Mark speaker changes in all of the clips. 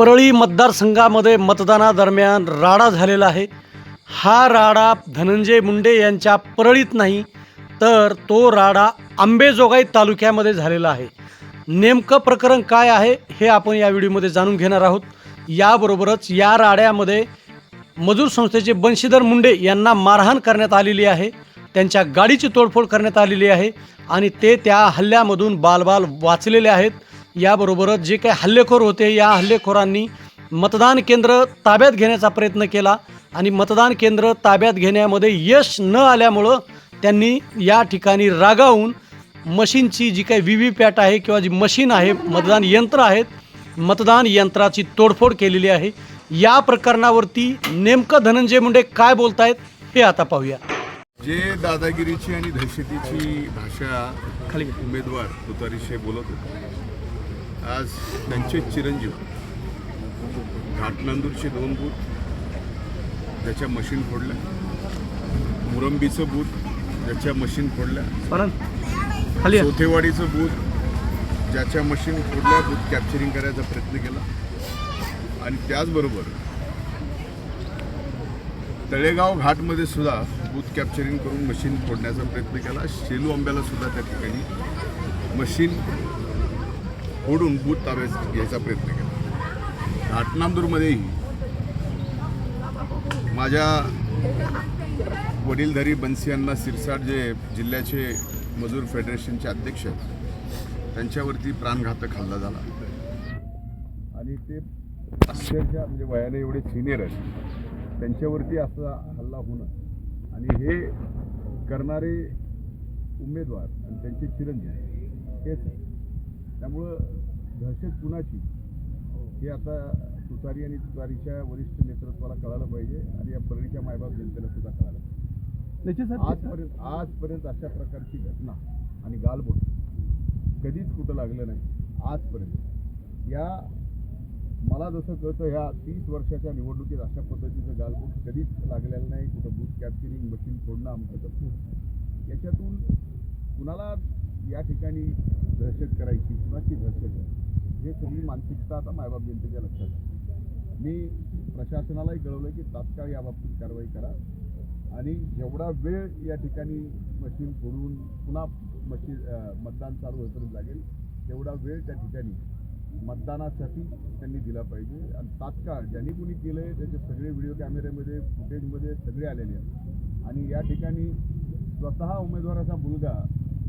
Speaker 1: परळी मतदारसंघामध्ये मतदानादरम्यान राडा झालेला आहे. हा राडा धनंजय मुंडे यांच्या परळीत नाही तर तो राडा आंबेजोगाई तालुक्यामध्ये झालेला आहे. नेमकं प्रकरण काय आहे हे आपण या व्हिडिओमध्ये जाणून घेणार आहोत. याबरोबरच या राड्यामध्ये मजूर संस्थेचे बंशीधर मुंडे यांना मारहाण करण्यात आलेली आहे. त्यांच्या गाडीची तोडफोड करण्यात आलेली आहे आणि ते त्या हल्ल्यामधून बालबाल वाचलेले आहेत. याबरोबरच जे काही हल्लेखोर होते या हल्लेखोरांनी मतदान केंद्र ताब्यात घेण्याचा प्रयत्न केला आणि मतदान केंद्र ताब्यात घेण्यामध्ये यश न आल्यामुळं त्यांनी या ठिकाणी रागावून मशीनची जी काही व्ही व्ही पॅट आहे किंवा जी मशीन आहे मतदान यंत्र आहेत मतदान यंत्राची तोडफोड केलेली आहे या प्रकरणावरती नेमकं धनंजय मुंडे काय बोलतायत हे आता पाहूया
Speaker 2: जे दादागिरीची आणि दहशतीची भाषा
Speaker 1: खाली.
Speaker 2: उमेदवार तुतारीशे बोलत होते आज त्यांचे चिरंजीव. घाटनांदूरचे दोन बूथ ज्याच्या मशीन फोडल्या. मुरंबीचं बूथ ज्याच्या मशीन फोडल्या. चौथेवाडीचं बूथ ज्याच्या मशीन फोडल्या. बूथ कॅप्चरिंग करायचा प्रयत्न केला. आणि त्याचबरोबर तळेगाव घाटमध्ये सुद्धा बूथ कॅप्चरिंग करून मशीन फोडण्याचा प्रयत्न केला. शेलू आंब्याला सुद्धा त्या ठिकाणी मशीन फोडून बूथ ताब्यात घ्यायचा प्रयत्न केला. घाटनामदूरमध्येही माझ्या वडीलधारी बन्सी यांना सिरसाट जे जिल्ह्याचे मजूर फेडरेशनचे अध्यक्ष आहेत त्यांच्यावरती प्राणघातक हल्ला झाला. आणि ते अक्षरशः म्हणजे वयाने एवढे सिनियर आहेत. त्यांच्यावरती असा हल्ला होणं आणि हे करणारे उमेदवार आणि त्यांचे चिरंजीव हेच त्यामुळं दहशत कुणाची? हे आता तुतारी आणि तुतारीच्या वरिष्ठ नेतृत्वाला कळालं पाहिजे आणि या परळीच्या मायबाप जनतेला सुद्धा कळालं पाहिजे. आजपर्यंत आजपर्यंत अशा प्रकारची घटना आणि गालबोट कधीच कुठं लागलं नाही. आजपर्यंत. या मला जसं कळतं ह्या तीस वर्षाच्या निवडणुकीत अशा पद्धतीचं गालबोट कधीच लागलेलं नाही. कुठं बूथ कॅप्चरिंग मशीन फोडणं आमचं याच्यातून कुणाला या ठिकाणी दहशत करायची कुणाची दहशत आहे हे सगळी मानसिकता आता मायबाप जनतेच्या लक्षात आहे. मी प्रशासनालाही कळवलं की तात्काळ याबाबतीत कारवाई करा. आणि जेवढा वेळ या ठिकाणी मशीन फोडून पुन्हा मशीन मतदान चालू होईपर्यंत लागेल तेवढा वेळ त्या ठिकाणी मतदानासाठी त्यांनी दिला पाहिजे. आणि तात्काळ ज्यांनी कोणी केलं आहे त्याचे सगळे व्हिडिओ कॅमेऱ्यामध्ये फुटेजमध्ये सगळे आलेले आहेत. आणि या ठिकाणी स्वतः उमेदवाराचा मुलगा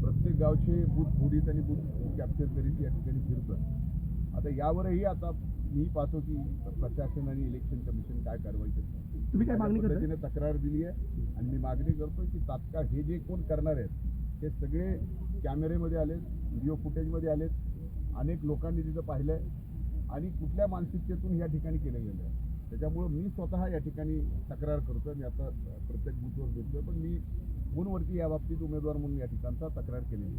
Speaker 2: प्रत्येक गावचे बूथ फोडीत आणि बूथ कॅप्चर करीत या ठिकाणी फिरतं आता यावरही आता मी पाहतो की प्रशासन आणि इलेक्शन कमिशन काय कारवाई करतं
Speaker 1: तुम्ही काय मागणी?
Speaker 2: पद्धतीने तक्रार दिली आहे आणि मी मागणी करतो की तात्काळ हे जे कोण करणार आहेत ते सगळे कॅमेरेमध्ये आलेत व्हिडिओ फुटेजमध्ये आलेत. अनेक लोकांनी तिथं पाहिलंय आणि कुठल्या मानसिकतेतून या ठिकाणी केलं गेलं आहे त्याच्यामुळं मी स्वतः या ठिकाणी तक्रार करतो मी आता प्रत्येक बूथवर देतोय पण मी फोनवरती या बाबतीत उमेदवार म्हणून या ठिकाणचा तक्रार केलेली